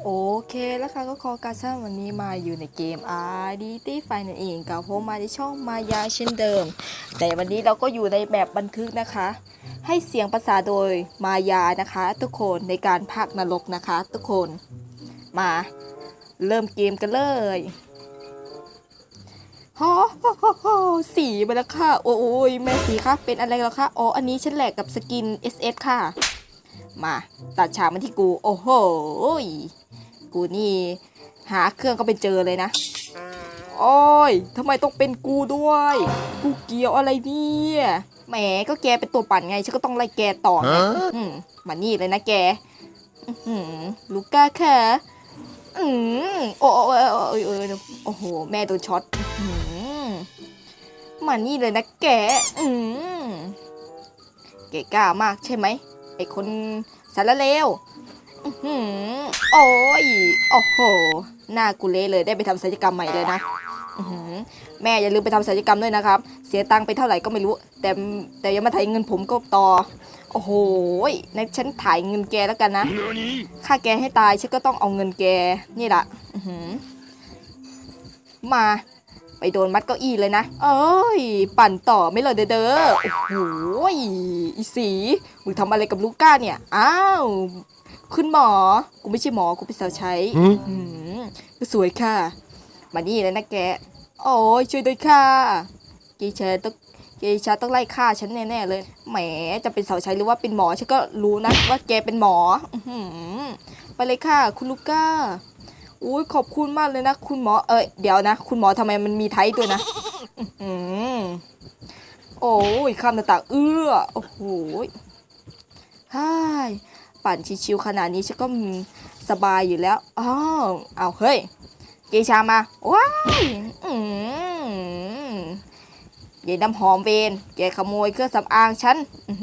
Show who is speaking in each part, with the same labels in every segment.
Speaker 1: โอเคแล้วค่ะก็ขอการสร้างวันนี้มาอยู่ในเกม r d t ไฟนั่นเองกับผมมาในช่องมายาเช่นเดิม แต่วันนี้เราก็อยู่ในแบบบันทึกนะคะ ให้เสียงภาษาโดยมายานะคะ ทุกคนในการพากนรกนะคะ ทุกคนมาเริ่มเกมกันเลยฮ่าสีมาแล้วค่ะ โอ้ยแม่สีคะเป็นอะไรแล้วคะอ๋ออันนี้ฉันแหลกกับสกิน SS ค่ะ มาตัดฉากมาที่กู โอ้โห กูนี่ หาเครื่องก็ไปเจอเลยนะ โอ้ยทำไมต้องเป็นกูด้วย กูเกี่ยวอะไรเนี่ยแหมก็แกเป็นตัวปั่นไงฉันก็ต้องไล่แกต่อไงอืมมานี่เลยนะแกอื้อหือลูก้าค่ะอืมโอ้โอ้โอ้โอ้โอ้โอ้โหแม่โดนช็อตอื้อหือมานี่เลยนะแกอืมเกกล้ามากใช่ไหมไอคนสารเลวอื้อ หือโอ้ย โอ้โห หน้ากูเละเลยได้ไปทำศัลยกรรมใหม่เลยนะอื้อหือแม่อย่าลืมไปทำศัลยกรรมด้วยนะครับ เสียตังค์ไปเท่าไหร่ก็ไม่รู้ แต่แต่อยังมาถ่ายเงินผมก็ต่อ โอ้โหในฉันถ่ายเงินแกแล้วกันนะฆ่าแกให้ตายฉันก็ต้องเอาเงินแก นี่แหละอื้อหือมา ไปโดนมัดเก้าอี้เลยนะ เอ้ย ปั่นต่อไม่เลยเด้อเด้อโอ้โหอีสีมึงทำอะไรกับลูก้าเนี่ย อ้าว คุณหมอ กูไม่ใช่หมอ กูเป็นสาวใช้
Speaker 2: หืม
Speaker 1: อืมก็สวยค่ะ มานี่เลยนะแก โอ้ยช่วยด้วยค่ะเกชาต้องเกชาต้องไล่ฆ่าฉันแน่ๆเลย แหม จะเป็นสาวใช้หรือว่าเป็นหมอฉันก็รู้นะว่าแกเป็นหมออื้อหือไปเลยค่ะ คุณลูก้าอุ้ยขอบคุณมากเลยนะ คุณหมอ เอ้ยเดี๋ยวนะ คุณหมอทำไมมันมีไทยด้วยนะอื้อหือโอ้ยข้ามหน้าต่างเอื้อ โอ้โหฮ่าย ปั่นชิวๆขนาดนี้ฉันก็สบายอยู่แล้วอ้าวเอาเฮ้ยเกชามาว้ายอืมยายน้ำหอมเวนแกขโมยเครื่องสำอางฉันอื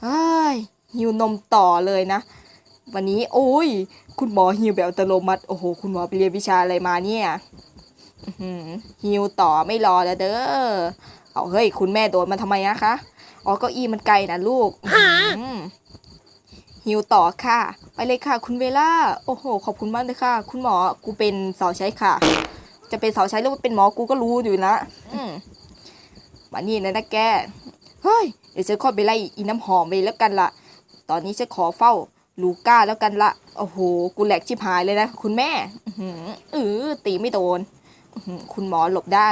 Speaker 1: เฮ้ยหิวนมต่อเลยนะ วันนี้โอ้ย คุณหมอหิวแบบอัตโนมัติโอ้โห คุณหมอไปเรียนวิชาอะไรมาเนี่ยหิวต่อไม่รอแล้วเด้อเอาเฮ้ย คุณแม่โดนมาทำไมนะคะอ๋อเก้าอี้มันไกลนะลูก ฮิวต่อค่ะ ไปเลยค่ะ คุณเวล่า โอ้โห ขอบคุณมากเลยค่ะ คุณหมอ กูเป็นสาวใช้ค่ะ จะเป็นสาวใช้หรือว่าเป็นหมอ กูก็รู้อยู่นะ อืมมานี่นะนะแก เฮ้ย เดี๋ยวฉันขอไปไล่อีน้ำหอมไปแล้วกันละ ตอนนี้ฉันขอเฝ้าลูก้าแล้วกันละ โอ้โห กูแหลกชิบหายเลยนะ คุณแม่ อื้อหือเออตีไม่โดน คุณหมอหลบได้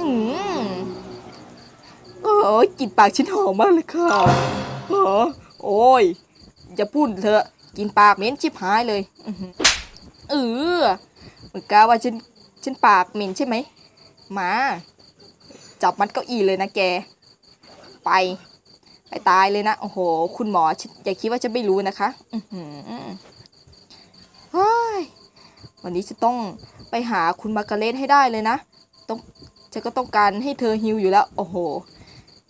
Speaker 1: อืมโอ้ยกลินปากฉันหอมมากเลยค่ะฮะ โอ้ยอย่าพูดเถอะ กินปากเหม็นชิบหายเลยอื้อหือเออมึงกล้าว่าฉันฉันปากเหม็นใช่ไหมมาจับมัดเก้าอี้เลยนะแก ไป ไปตายเลยนะ โอ้โห คุณหมออย่าคิดว่าจะไม่รู้นะคะเฮ้ยวันนี้จะต้องไปหาคุณมาร์กาเร็ตให้ได้เลยนะ ต้องฉันก็ต้องการให้เธอฮิวอยู่แล้ว โอ้โห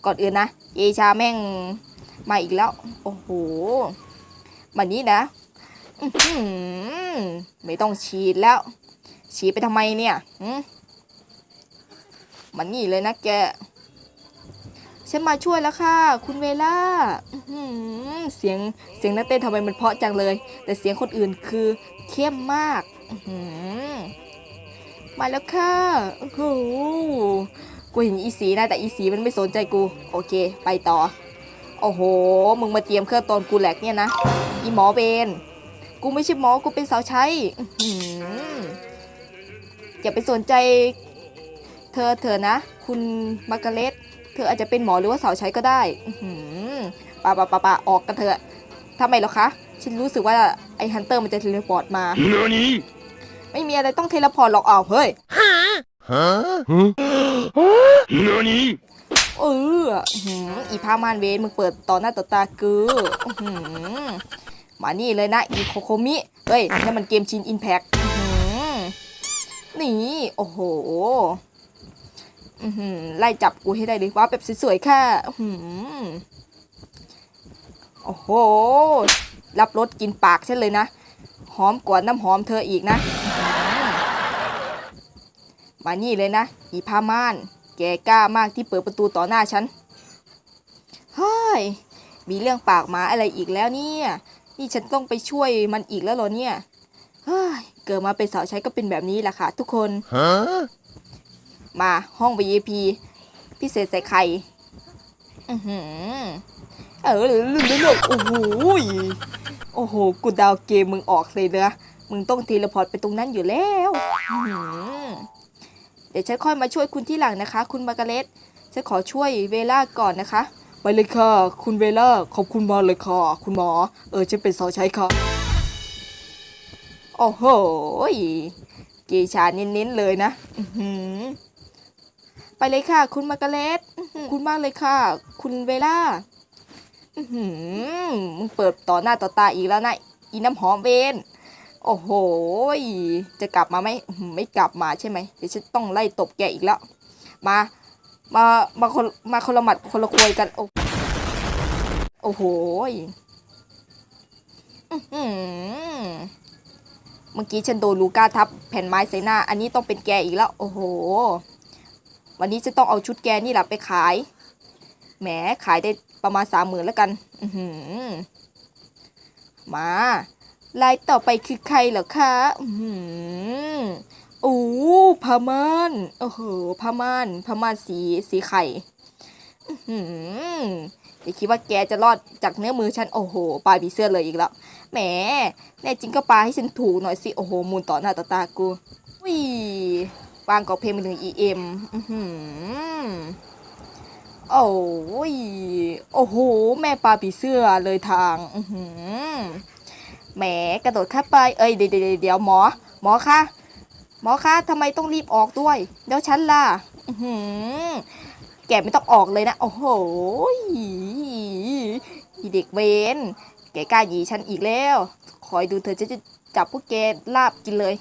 Speaker 1: ก่อนอื่นนะเอชาแม่ง มาอีกแล้ว โอ้โหวันนี้นะไม่ต้องฉีดแล้ว ฉีดไปทำไมเนี่ยมันนี่เลยนะแก ฉันมาช่วยแล้วค่ะ คุณเวล่าเสียงเสียงนักเต้นทำไมมันเพาะจังเลย แต่เสียงคนอื่นคือเข้มมากมาแล้วค่ะโอ้โหกูเห็นอีสีนะแต่อีสีมันไม่สนใจกู โอเค ไปต่อ โอ้โห มึงมาเตรียมเครื่องตอนกูแหลกเนี่ยนะ อีหมอเวนกูไม่ใช่หมอ กูเป็นสาวใช้อื้อหืออย่าไปสนใจ เธอเธอนะ คุณมาร์กาเร็ต เธออาจจะเป็นหมอหรือว่าสาวใช้ก็ได้อื้อหือปะปะปะปะออกกันเถอะทำไมเหรอคะ ฉันรู้สึกว่าไอ้ฮันเตอร์มันจะเทเลพอร์ตมา
Speaker 2: 何
Speaker 1: ไม่มีอะไรต้องเทเลพอร์ตหรอกอ้าวเฮ้ย
Speaker 2: 何
Speaker 1: เอออื้อ หืออีพามานเวนมึงเปิดต่อหน้าต่อตากูอื้อหือมานี่เลยนะอีโคโคมิ เฮ้ยนี่มันเกมชินอินแพ็คนี่ โอ้โหไล่จับกูให้ได้เลยว่าแบบสวยๆค่ะโอ้โห รับรสกินปากฉันเลยนะ หอมกว่าน้ำหอมเธออีกนะอื้อหือมานี่เลยนะ อีพาม่าน แกกล้ามากที่เปิดประตูต่อหน้าฉันเฮ้ยมีเรื่องปากหมาอะไรอีกแล้วเนี่ย นี่ฉันต้องไปช่วยมันอีกแล้วเหรอเนี่ยเฮ้ยเกิดมาเป็นสาวใช้ก็เป็นแบบนี้แหละค่ะ ทุกคนมาห้อง VIP พิเศษใส่ไข่อือหือเออเลือกโอ้โหโอ้โห กูดาวเกมมึงออกเลยเนะมึงต้องเทเลพอร์ตไปตรงนั้นอยู่แล้ว อื เดี๋ยวฉันค่อยมาช่วยคุณที่หลังนะคะ คุณมาร์กาเร็ตฉันขอช่วยเวล่าก่อนนะคะ ไปเลยค่ะ คุณเวล่าขอบคุณมากเลยค่ะ คุณหมอ เออฉันเป็นสาวใช้ค่ะ โอ้โหยเกชาเน้นๆเลยนะไปเลยค่ะ คุณมาร์กาเร็ตคุณมากเลยค่ะ คุณเวล่ามึงเปิดต่อหน้าต่อตาอีกแล้วนะอีน้ำหอมเวน โอ้โห จะกลับมาไหมไม่กลับมาใช่ไหมเดี๋ยวฉันต้องไล่ตบแกอีกแล้ว มา มา มาคน มาคนละหมัดคนละควยกัน โอ้โอ้โหเมื่อกี้ฉันโดนลูก้าทับแผ่นไม้ใส่หน้า อันนี้ต้องเป็นแกอีกแล้ว โอ้โห วันนี้จะต้องเอาชุดแกนี่แหละไปขาย แหม ขายได้ประมาณสามหมื่นแล้วกัน อืมา ลายต่อไปคือใครเหรอคะอือหือโอ้พม่านโอ้โหพม่านพม่านสีสีไข่อือหือย่าคิดว่าแกจะรอดจากเนื้อมือฉัน โอ้โห ปลายผีเสื้อเลยอีกแล้ว แหม แน่จริงก็ปลาให้ฉันถูกหน่อยสิ โอ้โห มูลต่อหน้าต่อตากูวิวางกอกเพลงไปถึง EM อือหือโอ้ย โอ้โห แม่ปลาผีเสื้อเลยทาง อือหือ แหมกระโดดข้าไป เอ้ยเดี๋ยวเดี๋ยวหมอ หมอคะหมอคะทำไมต้องรีบออกด้วยเดี๋ยวฉันล่ะหือแกไม่ต้องออกเลยนะ โอ้โหอีเด็กเวนแกกล้าหยีฉันอีกแล้ว คอยดูเธอจะจับพวกแกลาบกินเลย